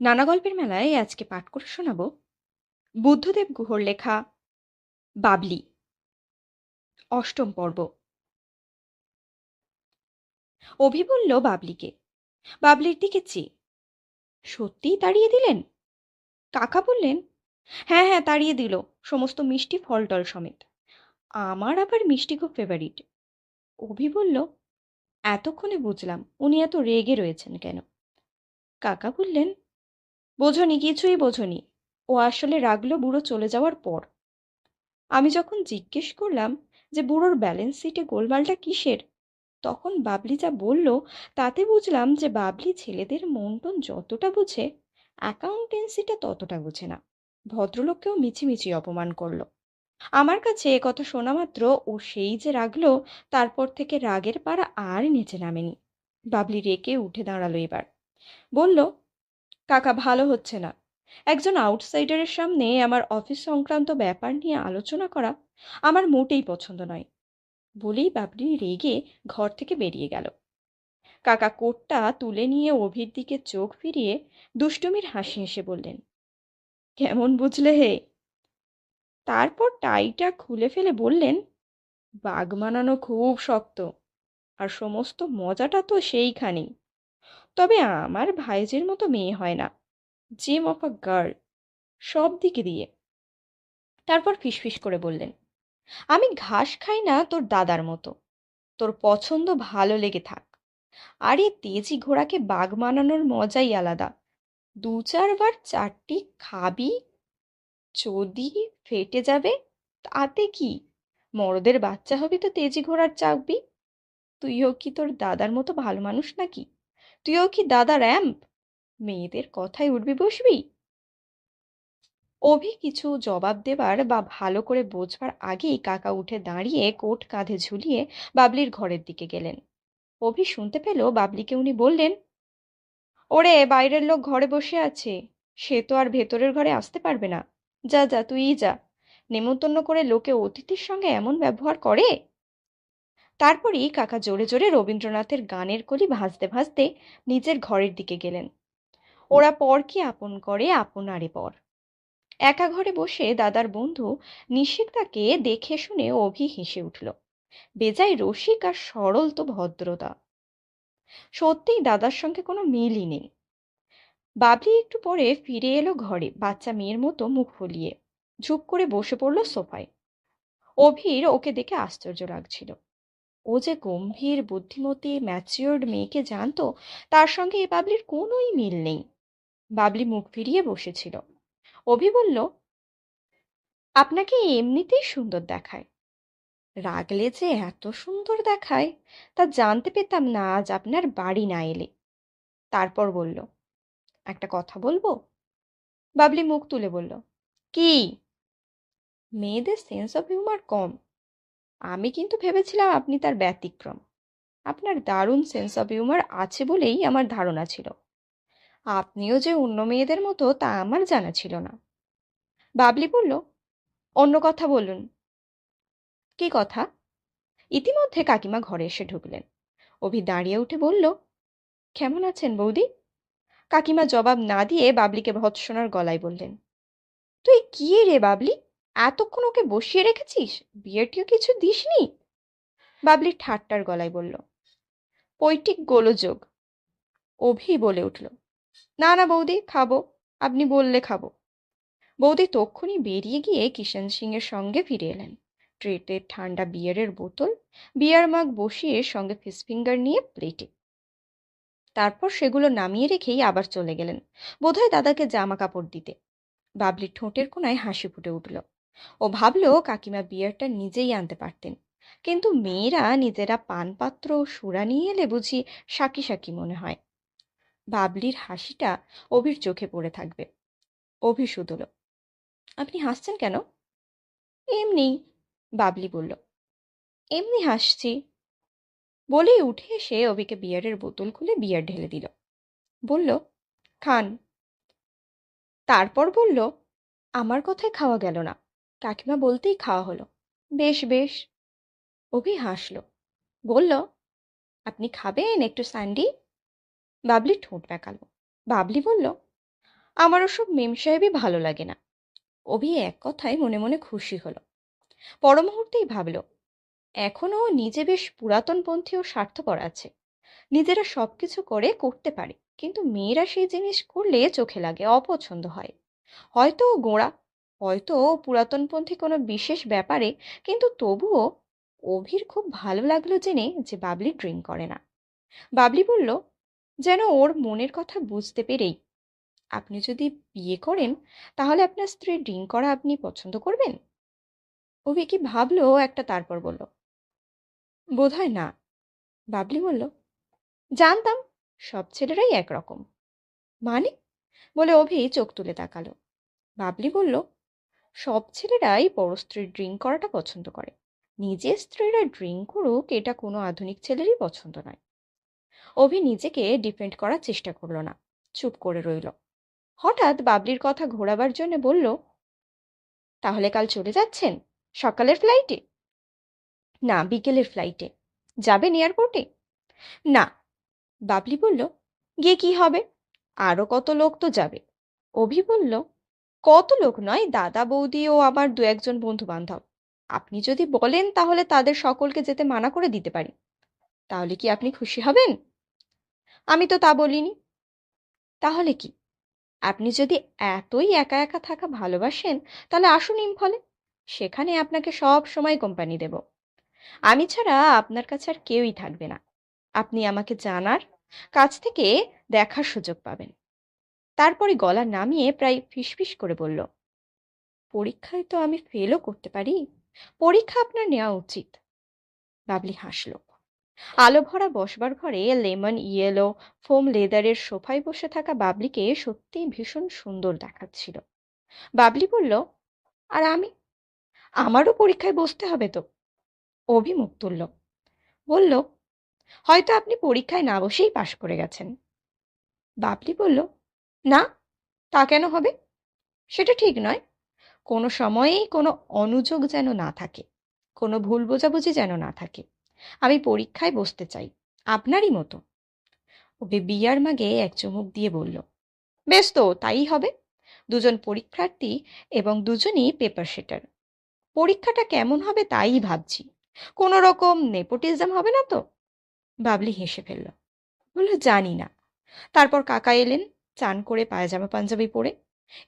নানা গল্পের মেলায় আজকে পাঠ করে শোনাব। বুদ্ধদেব গুহর লেখা, বাবলি। অষ্টম পর্ব। অভি বলল বাবলিকে, বাবলির দিকে চেয়ে সত্যিই তাড়িয়ে দিলেন? কাকা বললেন হ্যাঁ হ্যাঁ তাড়িয়ে দিল, সমস্ত মিষ্টি ফলটল সমেত। আমার আবার মিষ্টি খুব ফেভারিট অভি বলল, এতক্ষণে বুঝলাম, উনি এত রেগে রয়েছেন কেন? কাকা বললেন বোঝনি, কিছুই বোঝনি। ও আসলে রাগলো বুড়ো চলে যাওয়ার পর। আমি যখন জিজ্ঞেস করলাম যে, বুড়োর ব্যালেন্স শিটে গোলমালটা কিসের? তখন বাবলি যা বলল তাতে বুঝলাম যে, বাবলি ছেলেদের মনটন যতটা বুঝে অ্যাকাউন্টেন্সিটা ততটা বুঝে না। ভদ্রলোককেও মিছিমিছি অপমান করল। আমার কাছে এ কথা শোনা মাত্র ও সেই যে রাগলো, তারপর থেকে রাগের পাড়া আর নিচে নামেনি। বাবলি রেকে উঠে দাঁড়াল এবার। বলল কাকা ভালো হচ্ছে না। একজন আউটসাইডারের সামনে আমার অফিস সংক্রান্ত ব্যাপার নিয়ে আলোচনা করা আমার মোটেই পছন্দ নয়। বলেই বাবলি রেগে ঘর থেকে বেরিয়ে গেল। কাকা কোটটা তুলে নিয়ে অভির দিকে চোখ ফিরিয়ে দুষ্টুমির হাসি হেসে বললেন, কেমন বুঝলে হে? তারপর টাইটা খুলে ফেলে বললেন, বাঘ মানানো খুব শক্ত, আর সমস্ত মজাটা তো সেইখানেই। তবে আমার ভাইজের মতো মেয়ে হয় না। জেম অফ আ গার্ল সব দিকে দিয়ে। তারপর ফিসফিস করে বললেন, আমি ঘাস খাই না তোর দাদার মতো। তোর পছন্দ ভালো লেগে থাক। আর এই তেজি ঘোড়াকে বাঘ মানানোর মজাই আলাদা। দু চারবার চারটি খাবি, যদি ফেটে যাবে, তাতে কি? মরদের বাচ্চা হবি তো তেজি ঘোড়ার চাকবি। তুইও কি তোর দাদার মতো ভালো মানুষ নাকি? তুইও কি দাদা র্যাম্প? মেয়েদের কথায় উঠবি বসবি? অভি কিছু জবাব দেবার বা ভালো করে বোঝবার আগেই কাকা উঠে দাঁড়িয়ে কোট কাঁধে ঝুলিয়ে বাবলির ঘরের দিকে গেলেন। অভি শুনতে পেল বাবলিকে উনি বললেন, ওরে, বাইরের লোক ঘরে বসে আছে। সে তো আর ভেতরের ঘরে আসতে পারবে না। যা যা তুই যা। নেমন্তন্ন করে লোকে অতিথির সঙ্গে এমন ব্যবহার করে? তারপরেই কাকা জোরে জোরে রবীন্দ্রনাথের গানের কলি ভাসতে ভাসতে নিজের ঘরের দিকে গেলেন। ওরা পর কি আপন করে আপনারে পর। একা ঘরে বসে দাদার বন্ধু নিশিক তাকে দেখে শুনে অভি হেসে উঠল বেজায় রসিক আর সরল তো ভদ্রতা। সত্যিই দাদার সঙ্গে কোনো মিলই নেই। বাবলি একটু পরে ফিরে এলো ঘরে বাচ্চা মেয়ের মতো মুখ ফুলিয়ে ঝুপ করে বসে পড়ল সোফায়। অভির ওকে দেখে আশ্চর্য লাগছিল। ও যে গম্ভীর বুদ্ধিমতী ম্যাচিওর্ড মেয়েকে জানতো, তার সঙ্গে এ বাবলির কোনোই মিল নেই। বাবলি মুখ ফিরিয়ে বসেছিল। অভি বলল, আপনাকে এমনিতেই সুন্দর দেখায়। রাগলে যে এত সুন্দর দেখায়, তা জানতে পেতাম না আজ আপনার বাড়ি না এলে। তারপর বলল, একটা কথা বলব? বাবলি মুখ তুলে বলল, কি? মেয়েদের সেন্স অফ হিউমার কম। আমি কিন্তু ভেবেছিলাম আপনি তার ব্যতিক্রম। আপনার দারুণ সেন্স অফ হিউমার আছে বলেই আমার ধারণা ছিল। আপনিও যে অন্য মেয়েদের মতো তা আমার জানা ছিল না। বাবলি বলল, অন্য কথা বলুন। কি কথা? ইতিমধ্যে কাকিমা ঘরে এসে ঢুকলেন। অভি দাঁড়িয়ে উঠে বলল, কেমন আছেন বৌদি? কাকিমা জবাব না দিয়ে বাবলিকে ভৎসনার গলায় বললেন, তুই কি রে বাবলি? এতক্ষণ ওকে বসিয়ে রেখেছিস? বিয়েটিও কিছু দিসনি? বাবলি ঠাট্টার গলায় বলল পৈটিক গোলযোগ। অভি বলে উঠল, না না বৌদি, খাব। আপনি বললে খাব। বৌদি তক্ষুনি বেরিয়ে গিয়ে কিষান সিংয়ের সঙ্গে ফিরে এলেন। ট্রেতে ঠান্ডা বিয়ারের বোতল, বিয়ার মাগ বসিয়ে সঙ্গে ফিস ফিঙ্গার নিয়ে প্লেটে তারপর সেগুলো নামিয়ে রেখেই আবার চলে গেলেন, বোধহয় দাদাকে জামা কাপড় দিতে। বাবলির ঠোঁটের কোনায় হাসি ফুটে উঠল। ও ভাবলো কাকিমা বিয়ারটা নিজেই আনতে পারতেন। কিন্তু মেয়েরা নিজেরা পানপাত্র ও সুরা নিয়ে এলে বুঝি সাকি সাকি মনে হয়। বাবলির হাসিটা অভির চোখে পড়ে থাকবে। অভি শুধল, আপনি হাসছেন কেন? এমনি বাবলি বলল, এমনি হাসছি। বলেই উঠে এসে অভিকে বিয়ারের বোতল খুলে বিয়ার ঢেলে দিল। বলল, খান। তারপর বলল, আমার কথায় খাওয়া গেল না। কাকিমা বলতেই খাওয়া হলো। বেশ বেশ। অভি হাসল। বলল, আপনি খাবেন একটু স্যান্ডি? বাবলি ঠোঁট বেঁকালো বাবলি বলল, আমার ওসব মেম সাহেবই ভালো লাগে না। অভি এক কথায় মনে মনে খুশি হলো। পর মুহূর্তেই ভাবল এখনও নিজে বেশ পুরাতনপন্থী ও স্বার্থপর আছে। নিজেরা সব কিছু করে করতে পারে, কিন্তু মেয়েরা সেই জিনিস করলে চোখে লাগে, অপছন্দ হয়। হয়তো গোঁড়া হয়তো পুরাতনপন্থী কোনো বিশেষ ব্যাপারে, কিন্তু তবুও অভির খুব ভালো লাগল জেনে যে বাবলি ড্রিঙ্ক করে না। বাবলি বলল, যেন ওর মনের কথা বুঝতে পেরেই। আপনি যদি বিয়ে করেন, তাহলে আপনার স্ত্রী ড্রিঙ্ক করা আপনি পছন্দ করবেন? অভি কি ভাবলো, একটা তারপর বলল, বোধহয় না। বাবলি বলল, জানতাম, সব ছেলেরাই একরকম। মানে? বলে অভি চোখ তুলে তাকালো। বাবলি বলল সব ছেলেরাই বড় স্ত্রীর ড্রিঙ্ক করাটা পছন্দ করে। নিজের স্ত্রীরা ড্রিঙ্ক করুক, এটা কোনো আধুনিক ছেলেরই পছন্দ নয়। অভি নিজেকে ডিফেন্ড করার চেষ্টা করল না, চুপ করে রইল। হঠাৎ বাবলির কথা ঘোরাবার জন্য বলল, তাহলে কাল চলে যাচ্ছেন? সকালের ফ্লাইটে না, বিকেলের ফ্লাইটে যাবেন এয়ারপোর্টে না। বাবলি বলল, গিয়ে কি হবে? আরও কত লোক তো যাবে। অভি বলল কত লোক নয়, দাদা, বৌদি ও আমার দু একজন বন্ধু বান্ধব আপনি যদি বলেন তাহলে তাদের সকলকে যেতে মানা করে দিতে পারি। তাহলে কি আপনি খুশি হবেন? আমি তো তা বলিনি। তাহলে কি? আপনি যদি এতই একা একা থাকা ভালোবাসেন, তাহলে আসুন ইম্ফলে। সেখানে আপনাকে সব সময় কোম্পানি দেব। আমি ছাড়া আপনার কাছে আর কেউই থাকবে না। আপনি আমাকে জানার কাছ থেকে দেখার সুযোগ পাবেন। তারপরে গলা নামিয়ে প্রায় ফিসফিস করে বলল, পরীক্ষায় তো আমি ফেলও করতে পারি। পরীক্ষা আপনার নেওয়া উচিত। বাবলি হাসল। আলো ভরা বসবার ঘরে লেমন, ইয়েলো, ফোম লেদারের সোফায় বসে থাকা বাবলিকে সত্যিই ভীষণ সুন্দর দেখাচ্ছিল। বাবলি বলল, আর আমি? আমারও পরীক্ষায় বসতে হবে তো। অভিমুখ তুলল। বলল, হয়তো আপনি পরীক্ষায় না বসেই পাশ করে গেছেন। বাবলি বলল না, তা কেন হবে? সেটা ঠিক নয়। কোনো সময়েই কোনো অনুযোগ যেন না থাকে, কোনো ভুল বোঝাবুঝি যেন না থাকে। আমি পরীক্ষায় বসতে চাই, আপনারই মতো। ওবে বিয়ার মাগে এক চুমুক দিয়ে বলল, বেশ তো, তাই হবে। দুজন পরীক্ষার্থী এবং দুজনই পেপার সেটার পরীক্ষাটা কেমন হবে তাই ভাবছি। কোনো রকম নেপোটিজম হবে না তো? বাবলি হেসে ফেলল বলল জানি না। তারপর কাকা এলেন চান করে পায়জামা পাঞ্জাবি পরে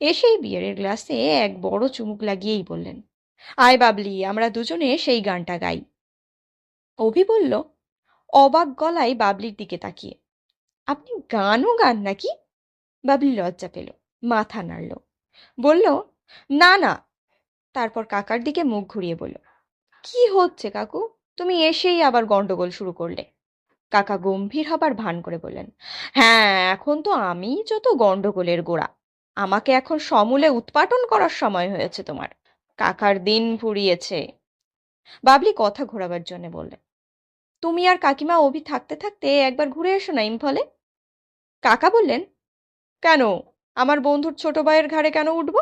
এসেই বিয়ারের গ্লাসে এক বড় চুমুক লাগিয়েই বললেন, আয় বাবলি, আমরা দুজনে সেই গানটা গাই। অভি বলল, অবাক গলায় বাবলির দিকে তাকিয়ে, আপনি গানও গান নাকি? বাবলি লজ্জা পেল, মাথা নাড়ল, বলল, না না। তারপর কাকার দিকে মুখ ঘুরিয়ে বলল, কি হচ্ছে কাকু? তুমি এসেই আবার গন্ডগোল শুরু করলে। কাকা গম্ভীর হবার ভান করে বললেন হ্যাঁ এখন তো আমি যত গন্ডগোলের গোড়া। আমাকে এখন সমূলে উৎপাটন করার সময় হয়েছে তোমার। কাকার দিন ফুরিয়েছে। বাবলি কথা ঘোরাবার জন্য বললেন, তুমি আর কাকিমা অভি থাকতে থাকতে একবার ঘুরে এসো না ইম্ফলে। কাকা বললেন, কেন? আমার বন্ধুর ছোট ভাইয়ের ঘাড়ে কেন উঠব?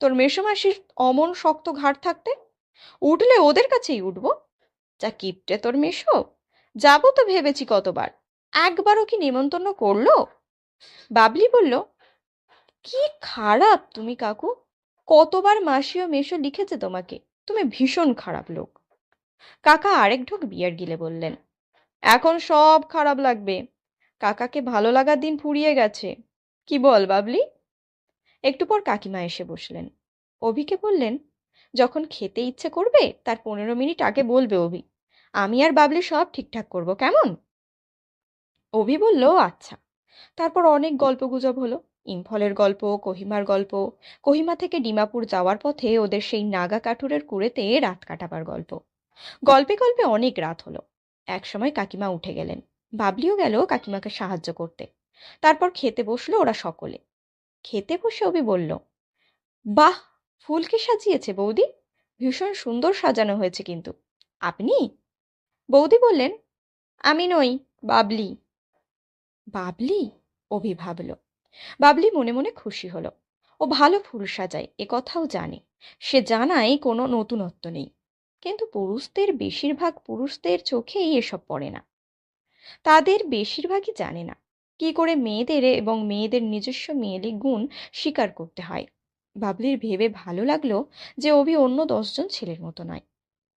তোর মেসোমাসির অমন শক্ত ঘাড় থাকতে? উঠলে ওদের কাছেই উঠব? যা কিপটে তোর মেশো যাব তো ভেবেছি কতবার। একবারও কি নিমন্ত্রণ করল? বাবলি বলল, কি খারাপ তুমি কাকু। কতবার মাসি ও মেশো লিখেছে তোমাকে। তুমি ভীষণ খারাপ লোক। কাকা আরেক ঢোক বিয়ার গিলে বললেন, এখন সব খারাপ লাগবে। কাকাকে ভালো লাগার দিন ফুরিয়ে গেছে। কি বল বাবলি? একটু পর কাকিমা এসে বসলেন। অভিকে বললেন, যখন খেতে ইচ্ছে করবে, তার পনেরো মিনিট আগে বলবে অভি। আমি আর বাবলি সব ঠিকঠাক করব, কেমন? অভি বলল আচ্ছা। তারপর অনেক গল্প গুজব হলো। ইম্ফলের গল্প, কোহিমার গল্প, কোহিমা থেকে ডিমাপুর যাওয়ার পথে ওদের সেই নাগা কাঠুরের কুড়েতে রাত কাটাবার গল্প। গল্পে গল্পে অনেক রাত হলো। একসময় কাকিমা উঠে গেলেন। বাবলিও গেল কাকিমাকে সাহায্য করতে। তারপর খেতে বসল ওরা সকলে। খেতে বসে অবি বলল, বাহ, ফুলকে সাজিয়েছে বৌদি। ভীষণ সুন্দর সাজানো হয়েছে কিন্তু। আপনি বৌদি বললেন আমি নই বাবলি। বাবলি? অভি ভাবল বাবলি মনে মনে খুশি হলো। ও ভালো ফুল সাজায় এ কথাও জানে। সে জানায় কোনো নতুনত্ব নেই। কিন্তু পুরুষদের বেশিরভাগ পুরুষদের চোখেই এসব পড়ে না। তাদের বেশিরভাগই জানে না কি করে মেয়েদের এবং মেয়েদের নিজস্ব মেয়েলি গুণ স্বীকার করতে হয়। বাবলির ভেবে ভালো লাগল যে অভি অন্য দশজন ছেলের মতো নয়।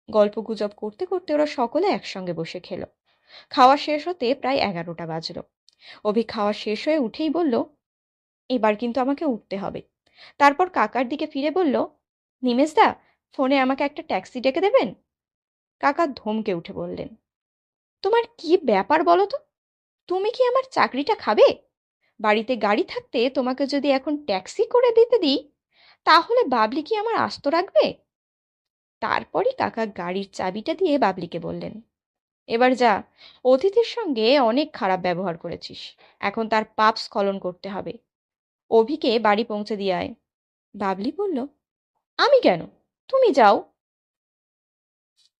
গল্প গুজব করতে করতে ওরা সকলে একসঙ্গে বসে খেলো। খাওয়া শেষ হতে প্রায় এগারোটা বাজলো। অভি খাওয়া শেষ হয়ে উঠেই বলল, এবার কিন্তু আমাকে উঠতে হবে। তারপর কাকার দিকে ফিরে বলল নিমেশদা ফোনে আমাকে একটা ট্যাক্সি ডেকে দেবেন? কাকা ধমকে উঠে বললেন, তোমার কি ব্যাপার বলো তো? তুমি কি আমার চাকরিটা খাবে? বাড়িতে গাড়ি থাকতে তোমাকে যদি এখন ট্যাক্সি করে দিতে দিই, তাহলে বাবলি কি আমার আস্ত রাখবে? তারপরই কাকা গাড়ির চাবিটা দিয়ে বাবলিকে বললেন, এবার যা, অতিথির সঙ্গে অনেক খারাপ ব্যবহার করেছিস, এখন তার পাপ স্খলন করতে হবে। অভিকে বাড়ি পৌঁছে দিয়ে আয়। বাবলি বলল, আমি কেন? তুমি যাও।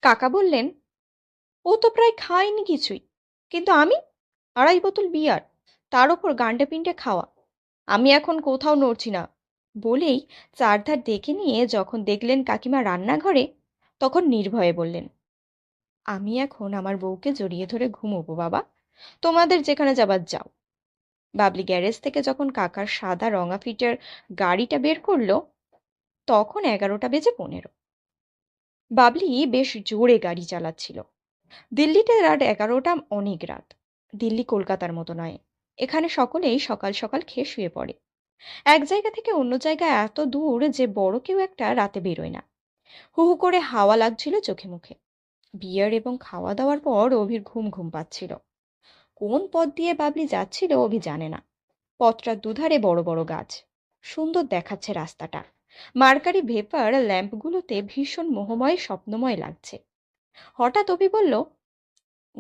কাকা বললেন, ও তো প্রায় খায়নি কিছুই, কিন্তু আমি আড়াই বোতল বিয়ার, তার ওপর গান্ডে পিন্ডে খাওয়া, আমি এখন কোথাও নড়ছি না। বলেই চারধার দেখে নিয়ে যখন দেখলেন কাকিমা রান্নাঘরে, তখন নির্ভয়ে বললেন, আমি এখন আমার বউকে জড়িয়ে ধরে ঘুমোবো বাবা। তোমাদের যেখানে যাবার যাও। বাবলি গ্যারেজ থেকে যখন কাকার সাদা রঙা ফিটের গাড়িটা বের করল, তখন এগারোটা বেজে পনেরো। বাবলি বেশ জোরে গাড়ি চালাচ্ছিল। দিল্লিতে রাত এগারোটা অনেক রাত। দিল্লি কলকাতার মতো নয়। এখানে সকলেই সকাল সকাল খেয়ে শুয়ে পড়ে। এক জায়গা থেকে অন্য জায়গায় এত দূর যে বড় কেউ একটা রাতে বেরোয় না। হু হু করে হাওয়া লাগছিল চোখে মুখে। বিয়ার এবং খাওয়া দাওয়ার পর অভির ঘুম ঘুম পাচ্ছিল। কোন পথ দিয়ে বাবলি যাচ্ছিল অভি জানে না। পথটার দুধারে বড় বড় গাছ। সুন্দর দেখাচ্ছে রাস্তাটা। মার্কারি ভেপার ল্যাম্পগুলোতে ভীষণ মোহময়, স্বপ্নময় লাগছে। হঠাৎ অভি বলল,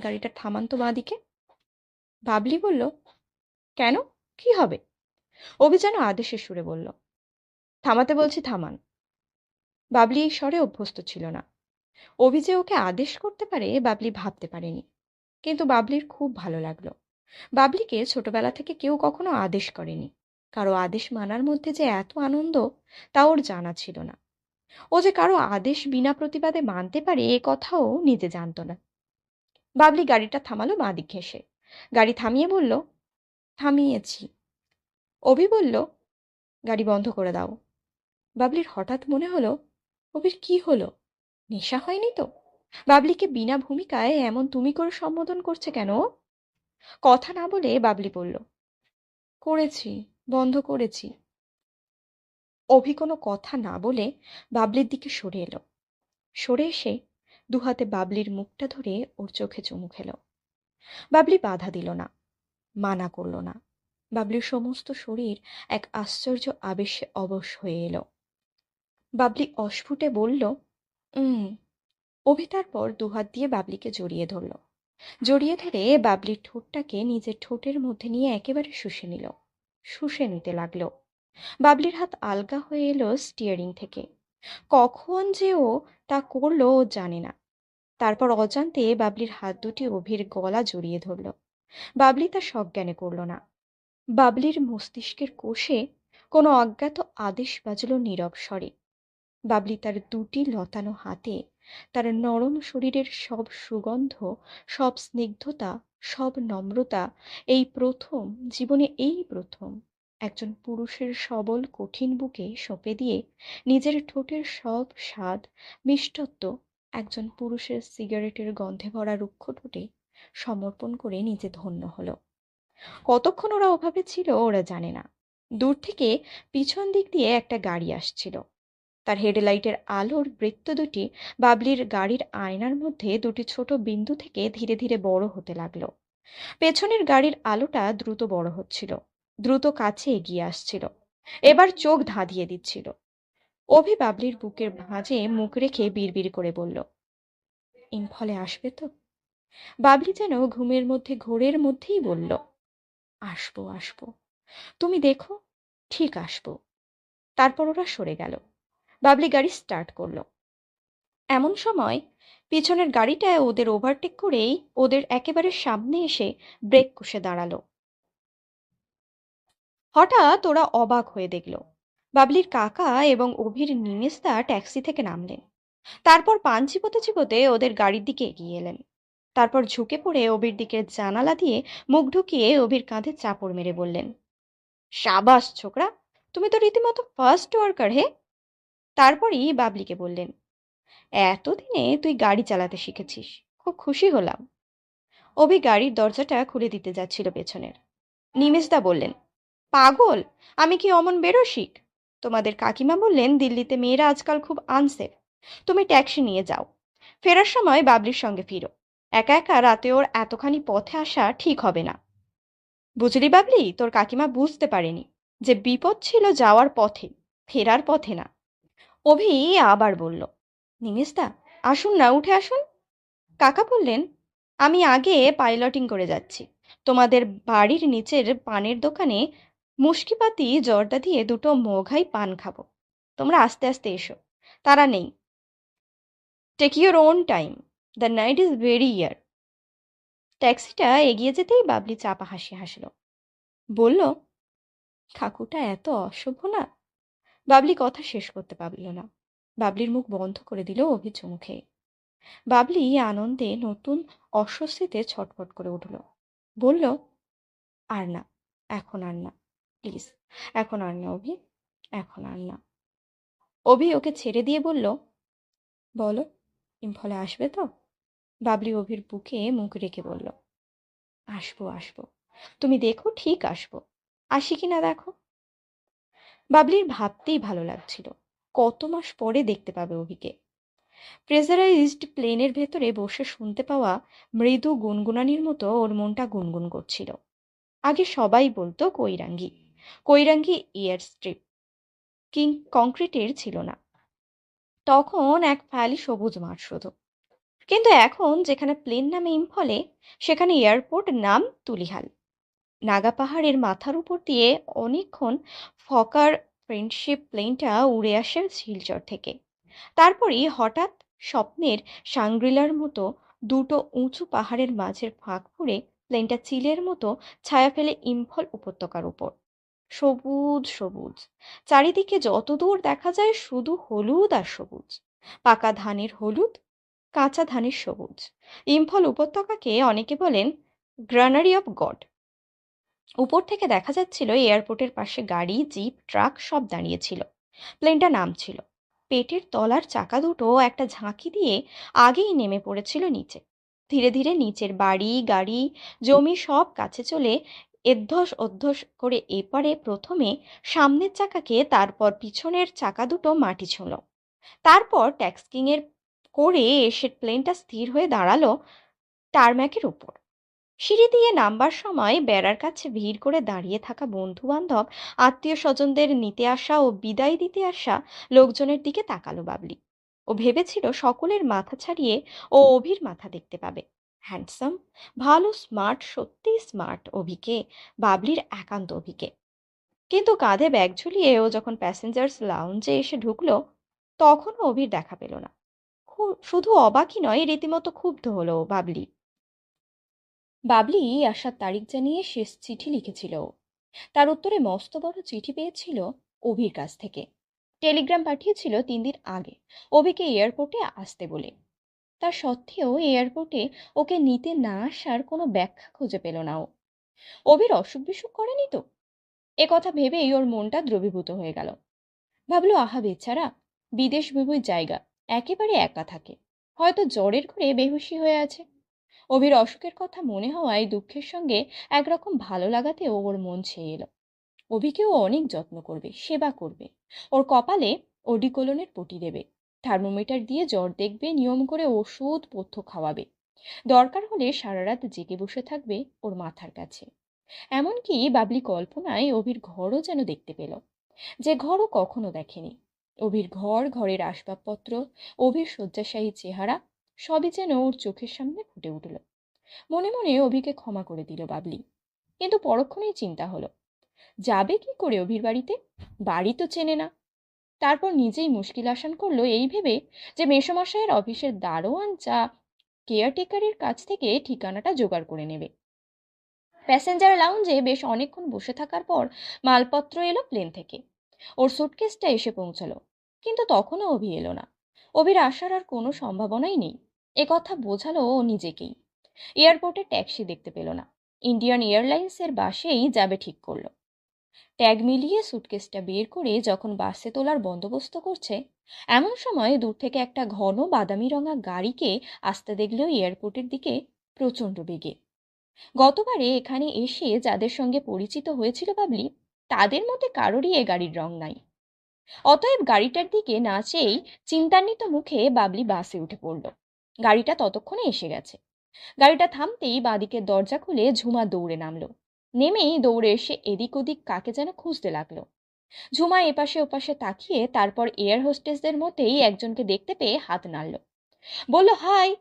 গাড়িটা থামান তো বাবলি বলল, কেন? কি হবে? অভি যেন আদেশের সুরে বলল, থামাতে বলছি, থামান। বাবলি এই স্বরে অভ্যস্ত ছিল না। অভি যে ওকে আদেশ করতে পারে, বাবলি ভাবতে পারেনি। কিন্তু বাবলির খুব ভালো লাগল। বাবলিকে ছোটবেলা থেকে কেউ কখনো আদেশ করেনি। কারও আদেশ মানার মধ্যে যে এত আনন্দ, তা ওর জানা ছিল না। ও যে কারও আদেশ বিনা প্রতিবাদে মানতে পারে, এ কথাও নিজে জানতো না। বাবলি গাড়িটা থামালো বাঁ দিক গাড়ি থামিয়ে বলল, থামিয়েছি। অভি বলল, গাড়ি বন্ধ করে দাও। বাবলির হঠাৎ মনে হলো, অভির কি হলো? নেশা হয়নি তো? বাবলিকে বিনা ভূমিকায় এমন তুমি করে সম্বোধন করছে কেন? কথা না বলে বাবলি বলল, করেছি, বন্ধ করেছি। অভি কোনো কথা না বলে বাবলির দিকে সরে এলো। সরে এসে দুহাতে বাবলির মুখটা ধরে ওর চোখে চুমু খেলো। বাবলি বাধা দিল না, মানা করল না। বাবলির সমস্ত শরীর এক আশ্চর্য আবেশে অবশ হয়ে এলো। বাবলি অস্ফুটে বলল, উম। অভি তারপর দুহাত দিয়ে বাবলিকে জড়িয়ে ধরল। জড়িয়ে ধরে বাবলির ঠোঁটটাকে নিজের ঠোঁটের মধ্যে নিয়ে একেবারে শুষে নিল। শুষে নিতে লাগল। বাবলির হাত আলগা হয়ে এলো স্টিয়ারিং থেকে। কখন যে ও তা করল ও জানে না। তারপর অজান্তে বাবলির হাত দুটি অভির গলা জড়িয়ে ধরল। বাবলি তা সজ্ঞানে করল না। বাবলির মস্তিষ্কের কোষে কোনো অজ্ঞাত আদেশ বাজল নীরব স্বরে। বাবলি তার দুটি লতানো হাতে তার নরম শরীরের সব সুগন্ধ, সব স্নিগ্ধতা, সব নম্রতা, এই প্রথম, জীবনে এই প্রথম, একজন পুরুষের সবল কঠিন বুকে সঁপে দিয়ে নিজের ঠোঁটের সব স্বাদ, মিষ্টত্ব, একজন পুরুষের সিগারেটের গন্ধে ভরা রুক্ষ ঠোঁটে সমর্পণ করে নিজে ধন্য হলো। কতক্ষণ ওরা ওভাবে ছিল ওরা জানে না। দূর থেকে পিছন দিক দিয়ে একটা গাড়ি আসছিল। তার হেডলাইটের আলোর বৃত্ত দুটি বাবলির গাড়ির আয়নার মধ্যে দুটি ছোট বিন্দু থেকে ধীরে ধীরে বড় হতে লাগল। পেছনের গাড়ির আলোটা দ্রুত বড় হচ্ছিল, দ্রুত কাছে এগিয়ে আসছিল। এবার চোখ ধাঁধিয়ে দিচ্ছিল। অভি বাবলির বুকের ভাঁজে মুখ রেখে বিড়বিড় করে বলল, ইম্ফলে আসবে তো? বাবলি যেন ঘুমের মধ্যে, ঘোরের মধ্যেই বলল আসব আসব। তুমি দেখো, ঠিক আসব। তারপর ওরা সরে গেল। বাবলি গাড়ি স্টার্ট করল। এমন সময় পিছনের গাড়িটায় ওদের ওভারটেক করেই ওদের একেবারে সামনে এসে ব্রেক কষে দাঁড়াল। হঠাৎ ওরা অবাক হয়ে দেখল। বাবলির কাকা এবং অভির নিমেশদা ট্যাক্সি থেকে নামলেন। তারপর পান চিপোতে চিপোতে ওদের গাড়ির দিকে এগিয়ে এলেন। তারপর ঝুঁকে পড়ে অভির দিকে জানালা দিয়ে মুখ ঢুকিয়ে অভির কাঁধে চাপড় মেরে বললেন, সাবাস ছোকরা, তুমি তো রীতিমতো ফার্স্ট ওয়ার্কার হে? তারপরই বাবলিকে বললেন, এতদিনে তুই গাড়ি চালাতে শিখেছিস, খুব খুশি হলাম। অভি গাড়ির দরজাটা খুলে দিতে যাচ্ছিল পেছনের। নিমেষদা বললেন, পাগল, আমি কি অমন বেরোশিক তোমাদের কাকিমা বললেন, দিল্লিতে মেয়েরা আজকাল খুব আনসেফ তুমি ট্যাক্সি নিয়ে যাও। ফেরার সময় বাবলির সঙ্গে ফিরো। একা একা রাতে ওর এতখানি পথে আসা ঠিক হবে না। বুঝলি বাবলি? তোর কাকিমা বুঝতে পারেনি যে বিপদ ছিল যাওয়ার পথে, ফেরার পথে না। অভি আবার বলল নিমেশদা আসুন না, উঠে আসুন। কাকা বললেন, আমি আগে পাইলটিং করে যাচ্ছি। তোমাদের বাড়ির নিচের পানের দোকানে মুশকিপাতি জর্দা দিয়ে দুটো মোঘাই পান খাব। তোমরা আস্তে আস্তে এসো। তারা নেই। Take your own time. The night is very ইয়ার ট্যাক্সিটা এগিয়ে যেতেই বাবলি চাপা হাসি হাসল। বলল, কাকুটা এত অসভ্য না? বাবলি কথা শেষ করতে পারল না। বাবলির মুখ বন্ধ করে দিল অভি চুমু খেয়ে বাবলি আনন্দে নতুন অস্বস্তিতে ছটফট করে উঠল। বলল, আর না, এখন আর না, প্লিজ, এখন আর না অভি, এখন আর না। অভি ওকে ছেড়ে দিয়ে বলল, বলো, ইম্ফলে আসবে তো? বাবলি অভির বুকে মুখ রেখে বলল, আসব আসব। তুমি দেখো, ঠিক আসব। আসি কি না দেখো? বাবলির ভাবতেই ভালো লাগছিল। কত মাস পরে দেখতে পাবে অভিকে। প্রেসারাইজড প্লেনের ভেতরে বসে শুনতে পাওয়া মৃদু গুনগুনানির মতো ওর মনটা গুনগুন করছিল। আগে সবাই বলতো কৈরাঙ্গি কৈরাঙ্গি এয়ার স্ট্রিপ। কিং কংক্রিটের ছিল না। তখন এক ফালি সবুজ মাঠ শুধু। কিন্তু এখন যেখানে প্লেন নামে ইম্ফলে, সেখানে এয়ারপোর্ট নাম তুলিহাল নাগা পাহাড়ের মাথার উপর দিয়ে অনেকক্ষণ ফকার ফ্রেন্ডশিপ প্লেনটা উড়ে আসে শিলচর থেকে। তারপরই হঠাৎ স্বপ্নের সাংগ্রিলার মতো দুটো উঁচু পাহাড়ের মাঝের ফাঁক ফুড়ে প্লেনটা চিলের মতো ছায়া ফেলে ইম্ফল উপত্যকার উপর। সবুজ সবুজ। চারিদিকে যতদূর দেখা যায় শুধু হলুদ আর সবুজ। পাকা ধানের হলুদ কাঁচা ধানের সবুজ। ইম্ফল উপত্যকাকে অনেকে বলেন গ্রানারি অফ গড। উপর থেকে দেখা যাচ্ছিল এয়ারপোর্টের পাশে গাড়ি, জিপ, ট্রাক সব দাঁড়িয়েছিল প্লেনটা নামছিল। পেটের তলার চাকা দুটো একটা ঝাঁকি দিয়ে আগেই নেমে পড়েছিল নিচে। ধীরে ধীরে নিচের বাড়ি, গাড়ি, জমি সব কাছে চলে এধ্বস অধ্যস করে এপারে প্রথমে সামনের চাকাকে, তারপর পিছনের চাকা দুটো মাটি ছুঁল। তারপর ট্যাক্সকিংয়ের করে এসে প্লেনটা স্থির হয়ে দাঁড়াল টারম্যাকের উপর। সিঁড়ি দিয়ে নামবার সময় বেড়ার কাছে ভিড় করে দাঁড়িয়ে থাকা বন্ধু বান্ধব আত্মীয় স্বজনদের নিতে আসা ও বিদায় দিতে আসা লোকজনের দিকে তাকালো বাবলি। ও ভেবেছিল সকলের মাথা ছাড়িয়ে ও অভির মাথা দেখতে পাবে। হ্যান্ডসাম ভালো স্মার্ট সত্যি স্মার্ট অভিকে, বাবলির একান্ত অভিকে। কিন্তু কাঁধে ব্যাগ ঝুলিয়ে ও যখন প্যাসেঞ্জার্স লাউঞ্জে এসে ঢুকলো, তখনও অভির দেখা পেল না। শুধু অবাকই নয় রীতিমতো ক্ষুব্ধ হলো বাবলি। বাবলি আসার তারিখ জানিয়ে শেষ চিঠি লিখেছিল। তার উত্তরে মস্ত বড় চিঠি পেয়েছিল অভির কাছ থেকে। টেলিগ্রাম পাঠিয়েছিল তিন দিন আগে, অভিকে এয়ারপোর্টে আসতে বলে। তার সত্ত্বেও এয়ারপোর্টে ওকে নিতে না আসার কোনো ব্যাখ্যা খুঁজে পেল না ও। অভির অসুখ বিসুখ করেনি তো? এ কথা ভেবেই ওর মনটা দ্রবীভূত হয়ে গেল। ভাবলো আহা বেচারা, বিদেশ বিবুই জায়গা। একেবারে একা থাকে। হয়তো জ্বরের ঘরে বেহুশি হয়ে আছে। অভির অসুখের কথা মনে হওয়ায় দুঃখের সঙ্গে একরকম ভালো লাগাতেও ওর মন ছেয়ে এলো। অভিকেও অনেক যত্ন করবে, সেবা করবে। ওর কপালে অডিকোলনের পটি দেবে। থার্মোমিটার দিয়ে জ্বর দেখবে, নিয়ম করে ওষুধ, পথ্য খাওয়াবে। দরকার হলে সারা রাত জেগে বসে থাকবে ওর মাথার কাছে। এমনকি বাবলি কল্পনায় অভির ঘরও যেন দেখতে পেল। যে ঘরও কখনো দেখেনি। অভির ঘর, ঘরের আসবাবপত্র, অভির শয্যাশায়ী চেহারা, সবই যেন ওর চোখের সামনে ফুটে উঠল। মনে মনে অভিকে ক্ষমা করে দিল বাবলি। কিন্তু পরক্ষণেই চিন্তা হলো, যাবে কি করে অভির বাড়িতে? বাড়ি তো চেনে না। তারপর নিজেই মুশকিল আসান করল এই ভেবে যে মেসমশাইয়ের অফিসের দারোয়ান চা কেয়ারটেকারের কাছ থেকে ঠিকানাটা জোগাড় করে নেবে। প্যাসেঞ্জার লাউঞ্জে বেশ অনেকক্ষণ বসে থাকার পর মালপত্র এলো প্লেন থেকে। ওর সুটকেসটা এসে পৌঁছালো। কিন্তু তখনও অভি এলো না। অভির আসার আর কোনো সম্ভাবনাই নেই। কথা বোঝালো ও নিজেকেই। এয়ারপোর্টে ট্যাক্সি দেখতে পেল না। ইন্ডিয়ান এয়ারলাইন্সের বাসেই যাবে ঠিক করল। ট্যাগ মিলিয়ে সুটকেসটা বের করে যখন বাসে তোলার বন্দোবস্ত করছে, এমন সময় দূর থেকে একটা ঘন বাদামি রঙা গাড়িকে আসতে দেখলেও এয়ারপোর্টের দিকে প্রচণ্ড বেগে। গতবারে এখানে এসে যাদের সঙ্গে পরিচিত হয়েছিল বাবলি তাদের মধ্যে কারোরই এ গাড়ির রং নাই। অতএব গাড়িটার দিকে না চেয়েই চিন্তান্বিত মুখে বাবলি বাসে উঠে পড়ল। গাড়িটা ততক্ষণে এসে গেছে। গাড়িটা থামতেই বাদিকে দরজা খুলে ঝুমা দৌড়ে নামলো। নেমেই দৌড়ে এসে এদিক ওদিক কাকে যেন খুঁজতে লাগল। ঝুমা এপাশে ওপাশে তাকিয়ে তারপর এয়ার হোস্টেসদের মধ্যেই একজনকে দেখতে পেয়ে হাত নাড়ল। বলল, হাই।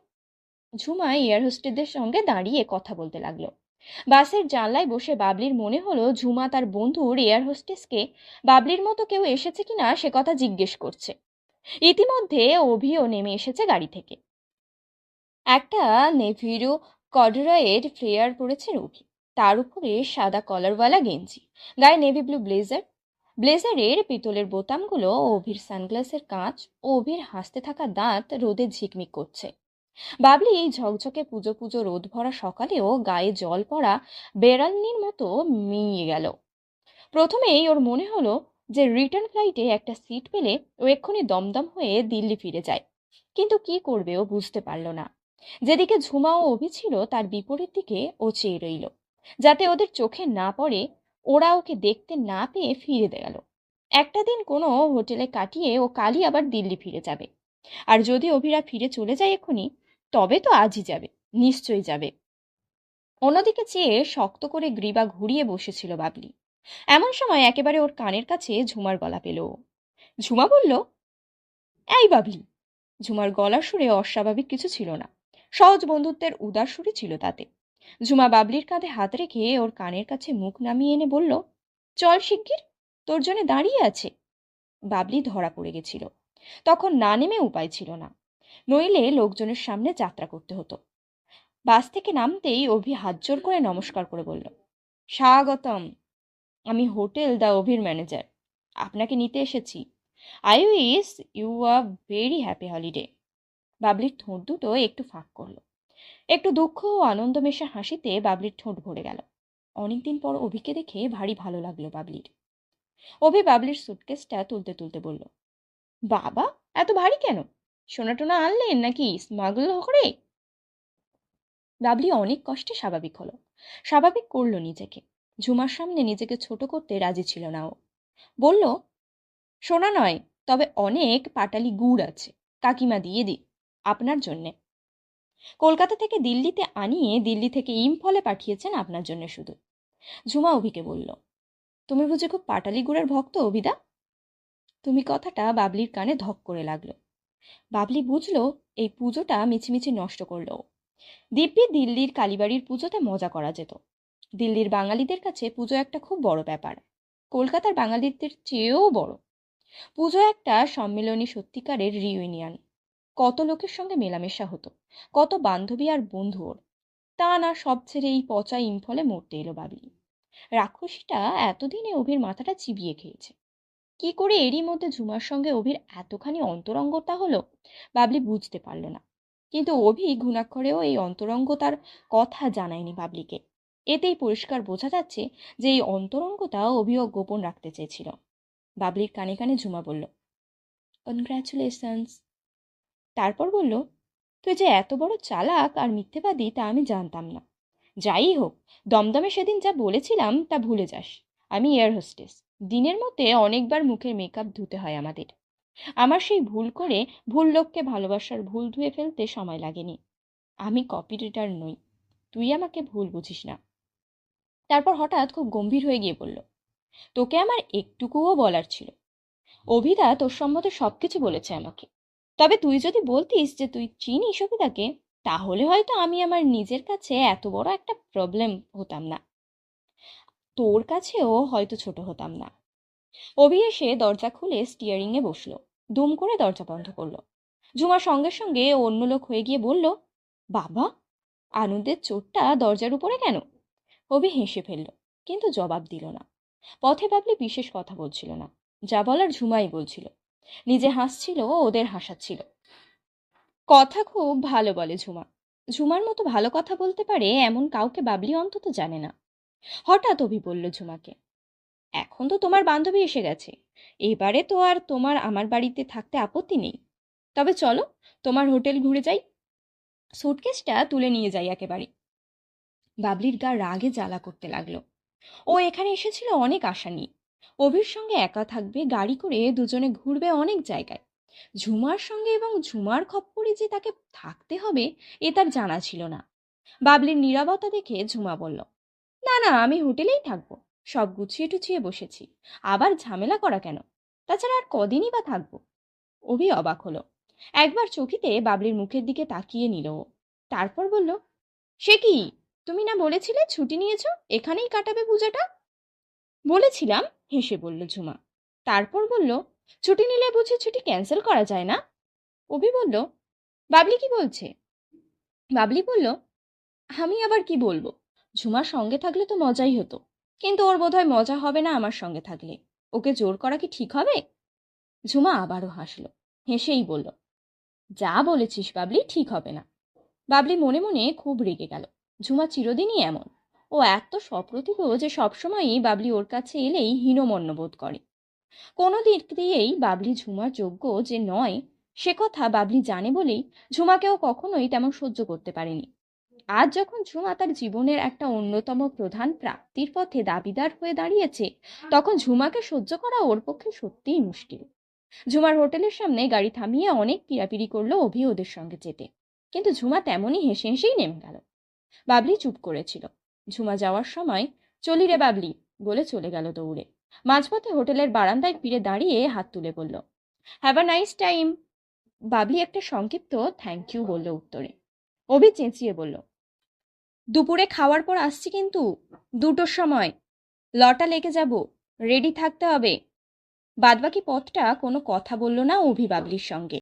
ঝুমা এয়ার হোস্টেসদের সঙ্গে দাঁড়িয়ে কথা বলতে লাগল। বাসের জানলায় বসে বাবলির মনে হলো ঝুমা তার বন্ধুর এয়ার হোস্টেসকে, বাবলির মতো কেউ এসেছে কিনা সে কথা জিজ্ঞেস করছে। ইতিমধ্যে অভিও নেমে এসেছে গাড়ি থেকে। একটা নেভিরো কডরয়েড ফ্লেয়ার পড়েছে রবি। তার উপরে সাদা কলারওয়ালা গেঞ্জি, গায়ে নেভি ব্লু ব্লেজার। ব্লেজারের পিতলের বোতামগুলো অভির সানগ্লাসের কাঁচ, অভির হাসতে থাকা দাঁত রোদে ঝিকমিক করছে। বাবলি এই ঝকঝকে পুজো পুজো রোদ ভরা সকালেও গায়ে জল পড়া বেড়ালনির মতো মিইয়ে গেল। প্রথমেই ওর মনে হলো যে রিটার্ন ফ্লাইটে একটা সিট পেলে ও এক্ষুনি দমদম হয়ে দিল্লি ফিরে যায়। কিন্তু কি করবে ও বুঝতে পারল না। যেদিকে ঝুমা ও অভি ছিল তার বিপরীত দিকে ও চেয়ে রইল। যাতে ওদের চোখে না পড়ে, ওরা ওকে দেখতে না পেয়ে ফিরে গেল। একটা দিন কোনো হোটেলে কাটিয়ে ও কালই আবার দিল্লি ফিরে যাবে। আর যদি অভিরা ফিরে চলে যায় এক্ষুনি তবে তো আজই যাবে, নিশ্চয়ই যাবে। অন্যদিকে চেয়ে শক্ত করে গ্রীবা ঘুরিয়ে বসেছিল বাবলি। এমন সময় একেবারে ওর কানের কাছে ঝুমার গলা পেল। ঝুমা বলল, এই বাবলি! ঝুমার গলার সুরে অস্বাভাবিক কিছু ছিল না, সহজ বন্ধুত্বের উদার সুরই ছিল তাতে। ঝুমা বাবলির কাঁধে হাত রেখে ওর কানের কাছে মুখ নামিয়ে এনে বলল, চল শিগগির, তোর জন্য দাঁড়িয়ে আছে। বাবলি ধরা পড়ে গেছিল। তখন না নেমে উপায় ছিল না। নইলে লোকজনের সামনে যাত্রা করতে হতো। বাস থেকে নামতেই অভি হাত জোর করে নমস্কার করে বলল, স্বাগতম, আমি হোটেল দ্য অভির ম্যানেজার, আপনাকে নিতে এসেছি। I wish you a very happy holiday. বাবলির ঠোঁট দুটো একটু ফাঁক করল। একটু দুঃখ ও আনন্দ মেশা হাসিতে বাবলির ঠোঁট ভরে গেল। অনেকদিন পর অভিকে দেখে ভারী ভালো লাগল বাবলির। অভি বাবলির সুটকেসটা তুলতে তুলতে বলল, বাবা, এত ভারী কেন? সোনা টোনা আনলেন নাকি স্মাগল করে বাবলি অনেক কষ্টে স্বাভাবিক হলো। স্বাভাবিক করল নিজেকে। ঝুমার সামনে নিজেকে ছোট করতে রাজি ছিল না ও। বলল, সোনা নয়, তবে অনেক পাটালি গুড় আছে। কাকিমা দিয়ে দি, আপনার জন্যে। কলকাতা থেকে দিল্লিতে আনিয়ে দিল্লি থেকে ইম্ফলে পাঠিয়েছেন আপনার জন্য শুধু। ঝুমা অভিকে বলল, তুমি বুঝি খুব পাটালি গুড়ের ভক্ত, অভিদা? তুমি কথাটা বাবলির কানে ধক করে লাগল। বাবলি বুঝলো এই পুজোটা মিছিমিছি নষ্ট করল। দিব্যি দিল্লির কালীবাড়ির পুজোতে মজা করা যেত। দিল্লির বাঙালিদের কাছে পুজো একটা খুব বড় ব্যাপার। কলকাতার বাঙালিদের চেয়েও বড়। পুজো একটা সম্মিলনী সত্যিকারের রিউনিয়ন কত লোকের সঙ্গে মেলামেশা হতো, কত বান্ধবী আর বন্ধু ওর। তা না, সব ছেড়ে এই পচা ইম্ফলে মরতে এলো বাবলি। রাক্ষসীটা এতদিনে অভির মাথাটা চিবিয়ে খেয়েছে। কি করে এরই মধ্যে ঝুমার সঙ্গে অভির এতখানি অন্তরঙ্গতা হলো বাবলি বুঝতে পারল না। কিন্তু অভি ঘুণাক্ষরেও এই অন্তরঙ্গতার কথা জানায়নি বাবলিকে। এতেই পরিষ্কার বোঝা যাচ্ছে যে এই অন্তরঙ্গতা অভিও গোপন রাখতে চেয়েছিল। বাবলির কানে কানে ঝুমা বলল কনগ্রাচুলেশনস তারপর বলল, তুই যে এত বড় চালাক আর মিথ্যেবাদী তা আমি জানতাম না। যাই হোক, দমদমে সেদিন যা বলেছিলাম তা ভুলে যাস। আমি এয়ার হোস্টেস দিনের মধ্যে অনেকবার মুখের মেকআপ ধুতে হয় আমাদের। আমার সেই ভুল করে ভুল লোককে ভালোবাসার ভুল ধুয়ে ফেলতে সময় লাগেনি। আমি কপি রিডার নই। তুই আমাকে ভুল বুঝিস না। তারপর হঠাৎ খুব গম্ভীর হয়ে গিয়ে বলল, তোকে আমার একটুকুও বলার ছিল। অভিদা তোর সম্বন্ধে সব কিছু বলেছে আমাকে। তবে তুই যদি বলতিস যে তুই চিনিস অভিদাকে, তাহলে হয়তো আমি আমার নিজের কাছে এত বড় একটা প্রবলেম হতাম না। তোর কাছেও হয়তো ছোট হতাম না। অভি এসে দরজা খুলে স্টিয়ারিংয়ে বসল। দুম করে দরজা বন্ধ করল। ঝুমার সঙ্গে সঙ্গে অন্য লোক হয়ে গিয়ে বলল, বাবা, আনন্দের চোটটা দরজার উপরে কেন? অভি হেসে ফেলল, কিন্তু জবাব দিল না। পথে ভাবলে বিশেষ কথা বলছিল না। যা বলার ঝুমাই বলছিল। নিজে হাসছিল, ওদের হাসাচ্ছিল। কথা খুব ভালো বলে ঝুমা। ঝুমার মতো ভালো কথা বলতে পারে এমন কাউকে বাবলি অন্তত জানে না। হঠাৎ অভি বলল ঝুমাকে, এখন তো তোমার বান্ধবী এসে গেছে। এবারে তো আর তোমার আমার বাড়িতে থাকতে আপত্তি নেই। তবে চলো, তোমার হোটেল ঘুরে যাই। সুটকেসটা তুলে নিয়ে যাই একেবারে। বাবলির গা রাগে জ্বালা করতে লাগল। ও এখানে এসেছিল অনেক আশা নিয়ে। অভির সঙ্গে একা থাকবে, গাড়ি করে দুজনে ঘুরবে অনেক জায়গায়। ঝুমার সঙ্গে এবং ঝুমার খপ্পরে যে তাকে থাকতে হবে, এ তার জানা ছিল না। বাবলির নীরবতা দেখে ঝুমা বলল না না, আমি হোটেলেই থাকব। সব গুছিয়ে টুছিয়ে বসেছি। আবার ঝামেলা করা কেন? তাছাড়া আর কদিনই বা থাকব? অভি অবাক হলো। একবার চকিতে বাবলির মুখের দিকে তাকিয়ে নিল তারপর বলল, সে কি? তুমি না বলেছিলে ছুটি নিয়েছো? এখানেই কাটাবে পূজাটা? বলেছিলাম, হেসে বলল ঝুমা। তারপর বলল, ছুটি নিলে বুঝি ছুটি ক্যান্সেল করা যায় না? অভি বলল, বাবলি কি বলছে? বাবলি বলল, আমি আবার কি বলব? ঝুমার সঙ্গে থাকলে তো মজাই হতো। কিন্তু ওর বোধহয় মজা হবে না আমার সঙ্গে থাকলে। ওকে জোর করা কি ঠিক হবে? ঝুমা আবারও হাসলো, হেসেই বলল, যা বলেছিস বাবলি ঠিক হবে না। বাবলি মনে মনে খুব রেগে গেল। ঝুমা চিরদিনই এমন। ও এত সপ্রতিভ যে সবসময়ই বাবলি ওর কাছে এলেই হীনমন্য বোধ করে। কোনো দিক দিয়েই বাবলি ঝুমার যোগ্য যে নয়, সে কথা বাবলি জানে বলেই ঝুমাকেও কখনোই তেমন সহ্য করতে পারেনি। আজ যখন ঝুমা তার জীবনের একটা অন্যতম প্রধান প্রাপ্তির পথে দাবিদার হয়ে দাঁড়িয়েছে, তখন ঝুমাকে সহ্য করা ওর পক্ষে সত্যিই মুশকিল। ঝুমার হোটেলের সামনে গাড়ি থামিয়ে অনেক পিড়াপিড়ি করল অভি ওদের সঙ্গে যেতে। কিন্তু ঝুমা তেমনই হেসে হেসেই নেমে গেল। বাবলি চুপ করেছিল। ঝুমা যাওয়ার সময়, চলি রে বাবলি, বলে চলে গেল দৌড়ে। মাঝপথে হোটেলের বারান্দায় ফিরে দাঁড়িয়ে হাত তুলে বলল have a nice time Babli একটা সংক্ষিপ্ত থ্যাংক ইউ বলল উত্তরে। অভি চেঁচিয়ে বলল দুপুরে খাওয়ার পর আসছি কিন্তু দুটোর সময়। লটা লেগে যাব রেডি থাকতে হবে। বাদবাকি পথটা কোনো কথা বলল না অভিবাবলির সঙ্গে।